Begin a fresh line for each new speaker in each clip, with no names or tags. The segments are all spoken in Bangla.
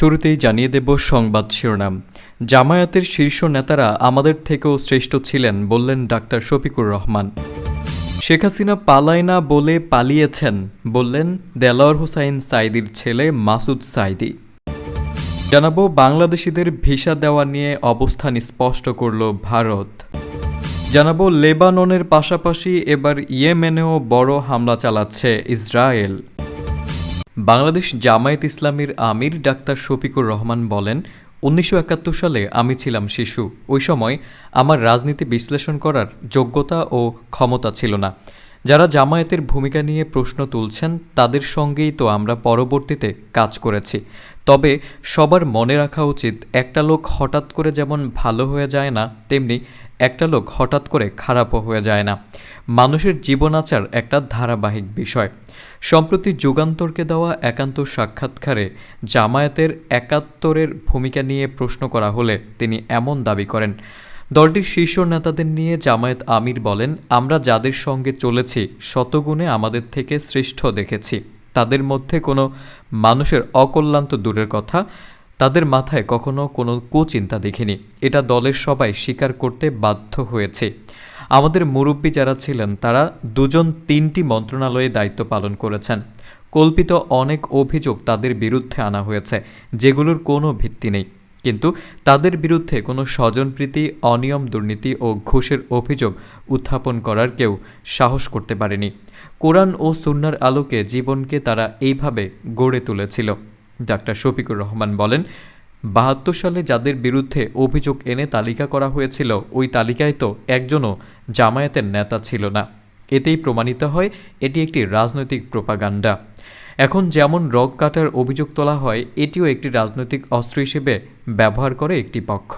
শুরুতেই জানিয়ে দেব সংবাদ শিরোনাম জামায়াতের শীর্ষ নেতারা আমাদের থেকেও শ্রেষ্ঠ ছিলেন বললেন ডাক্তার শফিকুর রহমান শেখ হাসিনা পালায় না বলে পালিয়েছেন বললেন দেলাওয়ার হুসাইন সাইদির ছেলে মাসুদ সাইদি জানাবো বাংলাদেশিদের ভিসা দেওয়া নিয়ে অবস্থান স্পষ্ট করল ভারত জানাবো লেবাননের পাশাপাশি এবার ইয়েমেনেও বড় হামলা চালাচ্ছে ইসরায়েল বাংলাদেশ জামায়াত ইসলামীর আমির ডাক্তার শফিকুর রহমান বলেন উনিশশো একাত্তর সালে আমি ছিলাম শিশু ওই সময় আমার রাজনীতি বিশ্লেষণ করার যোগ্যতা ও ক্ষমতা ছিল না যারা জামায়াতের ভূমিকা নিয়ে প্রশ্ন তুলছেন তাদের সঙ্গেই তো আমরা পরবর্তীতে কাজ করেছি তবে সবার মনে রাখা উচিত একটা লোক হঠাৎ করে যেমন ভালো হয়ে যায় না তেমনি একটা লোক হঠাৎ করে খারাপও হয়ে যায় না মানুষের জীবনাচার একটা ধারাবাহিক বিষয় সম্প্রতি যুগান্তরকে দেওয়া একান্ত সাক্ষাৎকারে জামায়াতের একাত্তরের ভূমিকা নিয়ে প্রশ্ন করা হলে তিনি এমন দাবি করেন দলটির শীর্ষ নেতাদের নিয়ে জামায়াত আমির বলেন আমরা যাদের সঙ্গে চলেছি শতগুণে আমাদের থেকে শ্রেষ্ঠ দেখেছি তাদের মধ্যে কোনো মানুষের অকল্যাণ তো দূরের কথা তাদের মাথায় কখনো কোনো কুচিন্তা দেখিনি এটা দলের সবাই স্বীকার করতে বাধ্য হয়েছে আমাদের মুরব্বী যারা ছিলেন তারা দুজন তিনটি মন্ত্রণালয়ে দায়িত্ব পালন করেছেন কল্পিত অনেক অভিযোগ তাদের বিরুদ্ধে আনা হয়েছে যেগুলোর কোনো ভিত্তি নেই কিন্তু তাদের বিরুদ্ধে কোনো স্বজনপ্রীতি অনিয়ম দুর্নীতি ও ঘুষের অভিযোগ উত্থাপন করার কেউ সাহস করতে পারেনি কোরআন ও সুন্নার আলোকে জীবনকে তারা এইভাবে গড়ে তুলেছিল ডাক্তার শফিকুর রহমান বলেন বাহাত্তর সালে যাদের বিরুদ্ধে অভিযোগ এনে তালিকা করা হয়েছিল ওই তালিকায় তো একজনও জামায়াতের নেতা ছিল না এতেই প্রমাণিত হয় এটি একটি রাজনৈতিক প্রোপাগান্ডা এখন যেমন রগ কাটার অভিযোগ তোলা হয় এটিও একটি রাজনৈতিক অস্ত্র হিসেবে ব্যবহার করে একটি পক্ষ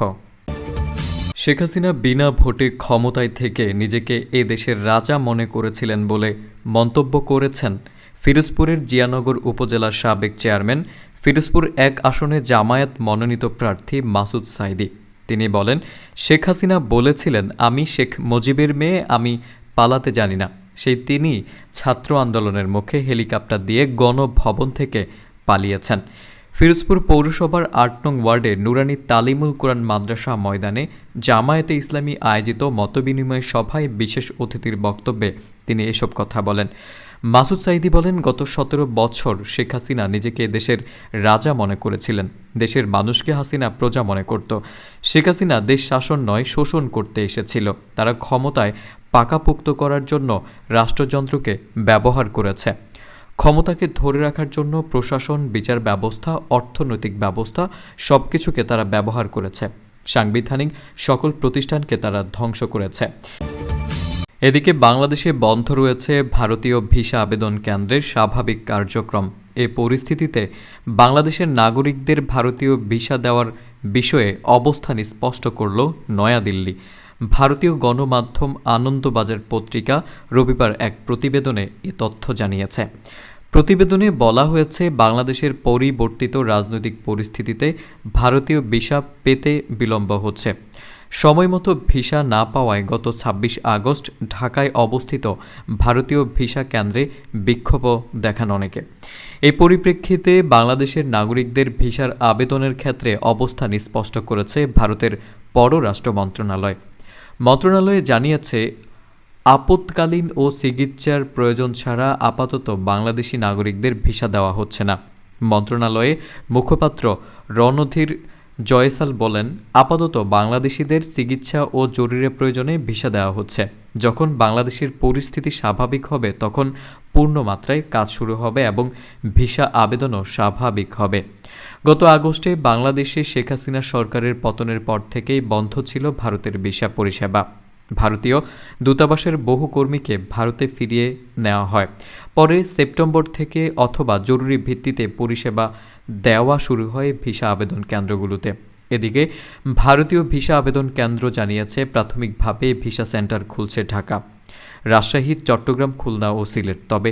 শেখ হাসিনা বিনা ভোটে ক্ষমতায় থেকে নিজেকে এ দেশের রাজা মনে করেছিলেন বলে মন্তব্য করেছেন ফিরোজপুরের জিয়ানগর উপজেলার সাবেক চেয়ারম্যান ফিরোজপুর এক আসনে জামায়াত মনোনীত প্রার্থী মাসুদ সাইদি তিনি বলেন শেখ হাসিনা বলেছিলেন আমি শেখ মুজিবের মেয়ে আমি পালাতে জানি না সেই তিনি ছাত্র আন্দোলনের মুখে হেলিকপ্টার দিয়ে গণভবন থেকে পালিয়েছেন ফিরোজপুর পৌরসভার আট নং ওয়ার্ডে নুরানি তালিমুল কোরআন মাদ্রাসা ময়দানে জামায়াতে ইসলামী আয়োজিত মতবিনিময় সভায় বিশেষ অতিথির বক্তব্যে তিনি এসব কথা বলেন মাসুদ সাইদি বলেন গত সতেরো বছর শেখ হাসিনা নিজেকে দেশের রাজা মনে করেছিলেন দেশের মানুষকে হাসিনা প্রজা মনে করত শেখ হাসিনা দেশ শাসন নয় শোষণ করতে এসেছিল তারা ক্ষমতায় পাকাপোক্ত করার জন্য রাষ্ট্রযন্ত্রকে ব্যবহার করেছে ক্ষমতাকে ধরে রাখার জন্য প্রশাসন বিচার ব্যবস্থা অর্থনৈতিক ব্যবস্থা সব কিছুকে তারা ব্যবহার করেছে সাংবিধানিক সকল প্রতিষ্ঠানকে তারা ধ্বংস করেছে এদিকে বাংলাদেশে বন্ধ রয়েছে ভারতীয় ভিসা আবেদন কেন্দ্রের স্বাভাবিক কার্যক্রম এ পরিস্থিতিতে বাংলাদেশের নাগরিকদের ভারতীয় ভিসা দেওয়ার বিষয়ে অবস্থান স্পষ্ট করল নয়াদিল্লি ভারতীয় গণমাধ্যম আনন্দবাজার পত্রিকা রবিবার এক প্রতিবেদনে এ তথ্য জানিয়েছে প্রতিবেদনে বলা হয়েছে বাংলাদেশের পরিবর্তিত রাজনৈতিক পরিস্থিতিতে ভারতীয় ভিসা পেতে বিলম্ব হচ্ছে সময়মতো ভিসা না পাওয়ায় গত ছাব্বিশ আগস্ট ঢাকায় অবস্থিত ভারতীয় ভিসা কেন্দ্রে বিক্ষোভ দেখান অনেকে এই পরিপ্রেক্ষিতে বাংলাদেশের নাগরিকদের ভিসার আবেদনের ক্ষেত্রে অবস্থান স্পষ্ট করেছে ভারতের পররাষ্ট্র মন্ত্রণালয় মন্ত্রণালয়ে জানিয়েছে আপতকালীন ও চিকিৎসার প্রয়োজন ছাড়া আপাতত বাংলাদেশি নাগরিকদের ভিসা দেওয়া হচ্ছে না মন্ত্রণালয়ে মুখপাত্র রণধীর জয়সাল বলেন আপাতত বাংলাদেশিদের চিকিৎসা ও জরুরি প্রয়োজনে ভিসা দেওয়া হচ্ছে যখন বাংলাদেশের পরিস্থিতি স্বাভাবিক হবে তখন পূর্ণ মাত্রায় কাজ শুরু হবে এবং ভিসা আবেদনও স্বাভাবিক হবে গত আগস্টে বাংলাদেশে শেখ হাসিনা সরকারের পতনের পর থেকেই বন্ধ ছিল ভারতের ভিসা পরিষেবা ভারতীয় দূতাবাসের বহু কর্মীকে ভারতে ফিরিয়ে নেওয়া হয় পরে সেপ্টেম্বর থেকে অথবা জরুরি ভিত্তিতে পরিষেবা দেওয়া শুরু হয় ভিসা আবেদন কেন্দ্রগুলোতে এদিকে ভারতীয় ভিসা আবেদন কেন্দ্র জানিয়েছে প্রাথমিকভাবে ভিসা সেন্টার খুলছে ঢাকা রাজশাহী চট্টগ্রাম খুলনা ও সিলেট তবে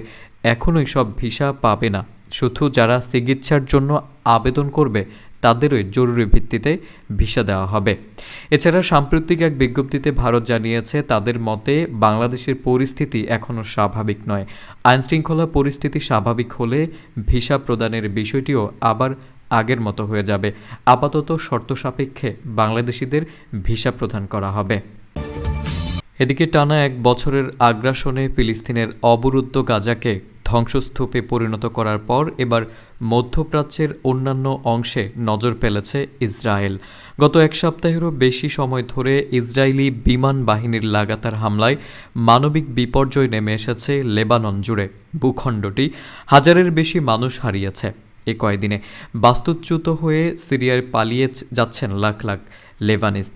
এখনই সব ভিসা পাবে না শুধু যারা চিকিৎসার জন্য আবেদন করবে তাদেরই জরুরি ভিত্তিতে ভিসা দেওয়া হবে এছাড়া সাম্প্রতিক এক বিজ্ঞপ্তিতে ভারত জানিয়েছে তাদের মতে বাংলাদেশের পরিস্থিতি এখনও স্বাভাবিক নয় আইনশৃঙ্খলা পরিস্থিতি স্বাভাবিক হলে ভিসা প্রদানের বিষয়টিও আবার আগের মতো হয়ে যাবে আপাতত শর্ত সাপেক্ষে বাংলাদেশিদের ভিসা প্রদান করা হবে এদিকে টানা এক বছরের আগ্রাসনে ফিলিস্তিনের অবরুদ্ধ গাজাকে ধ্বংসস্তূপে পরিণত করার পর এবার মধ্যপ্রাচ্যের অন্যান্য অংশে নজর ফেলেছে ইসরায়েল গত এক সপ্তাহেরও বেশি সময় ধরে ইসরায়েলি বিমান বাহিনীর লাগাতার হামলায় মানবিক বিপর্যয় নেমে এসেছে লেবানন জুড়ে ভূখণ্ডটি হাজারের বেশি মানুষ হারিয়েছে এ কয়দিনে বাস্তুচ্যুত হয়ে সিরিয়ায় পালিয়ে যাচ্ছেন লাখ লাখ লেবানিস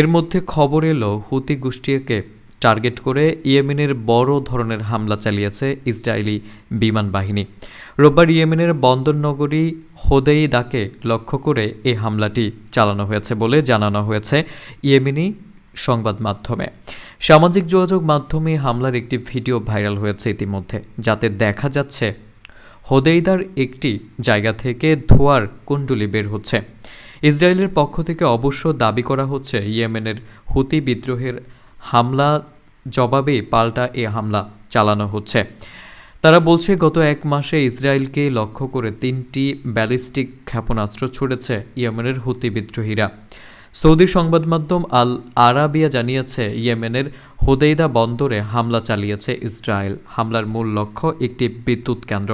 এর মধ্যে খবর এলো হুতি গোষ্ঠীকে টার্গেট করে ইয়েমেনের বড় ধরনের হামলা চালিয়েছে ইসরায়েলি বিমান বাহিনী রোববার ইয়েমেনের বন্দর নগরী হোদেইদাকে লক্ষ্য করে এই হামলাটি চালানো হয়েছে বলে জানানো হয়েছে ইয়েমেনি সংবাদ মাধ্যমে সামাজিক যোগাযোগ মাধ্যমে হামলার একটি ভিডিও ভাইরাল হয়েছে ইতিমধ্যে যাতে দেখা যাচ্ছে হোদেইদার একটি জায়গা থেকে ধোয়ার কুণ্ডুলি বের হচ্ছে ইসরায়েলের পক্ষ থেকে অবশ্য দাবি করা হচ্ছে ইয়েমেনের হুতি বিদ্রোহের হামলা জবাবে পাল্টা এ হামলা চালানো হচ্ছে তারা বলছে গত এক মাসে ইসরায়েলকে লক্ষ্য করে তিনটি ব্যালিস্টিক ক্ষেপণাস্ত্র ছুড়েছে ইয়েমেনের হুতি বিদ্রোহীরা সৌদি সংবাদ মাধ্যম আল আরাবিয়া জানিয়েছে ইয়েমেনের হোদেইদা বন্দরে হামলা চালিয়েছে ইসরায়েল হামলার মূল লক্ষ্য একটি বিদ্যুৎ কেন্দ্র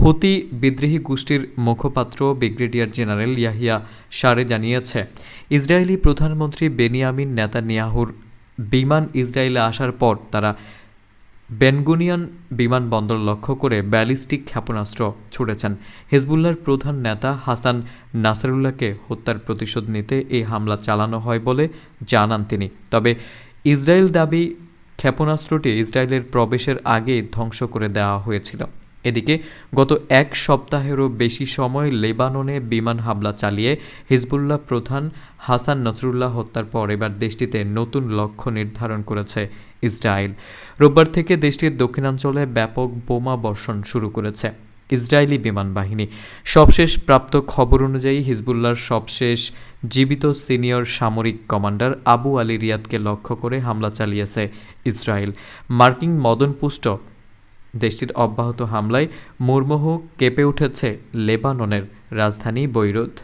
হুতি বিদ্রোহী গোষ্ঠীর মুখপাত্র ব্রিগেডিয়ার জেনারেল ইয়াহিয়া সারে জানিয়েছে ইসরায়েলি প্রধানমন্ত্রী বেনিয়ামিন নেতানিয়াহুর বিমান ইসরায়েলে আসার পর তারা বেনগুনিয়ান বিমানবন্দর লক্ষ্য করে ব্যালিস্টিক ক্ষেপণাস্ত্র ছুড়েছেন হিজবুল্লার প্রধান নেতা হাসান নাসারুল্লাহকে হত্যার প্রতিশোধ নিতে এই হামলা চালানো হয় বলে জানান তিনি তবে ইসরায়েল দাবি ক্ষেপণাস্ত্রটি ইসরায়েলের প্রবেশের আগেই ধ্বংস করে দেওয়া হয়েছিল এদিকে গত এক সপ্তাহেরও বেশি সময় লেবাননে বিমান হামলা চালিয়ে হিজবুল্লাহ প্রধান হাসান নসরুল্লাহ হত্যার পর এবার দেশটিতে নতুন লক্ষ্য নির্ধারণ করেছে ইসরায়েল রোববার থেকে দেশটির দক্ষিণাঞ্চলে ব্যাপক বোমা বর্ষণ শুরু করেছে ইসরায়েলি বিমান বাহিনী সবশেষ প্রাপ্ত খবর অনুযায়ী হিজবুল্লাহর সবশেষ জীবিত সিনিয়র সামরিক কমান্ডার আবু আলী রিয়াদকে লক্ষ্য করে হামলা চালিয়েছে ইসরায়েল মার্কিন মদনপুষ্ট দেশটির অব্যাহত হামলায় মুর্মুহ কেঁপে উঠেছে লেবাননের রাজধানী বৈরুত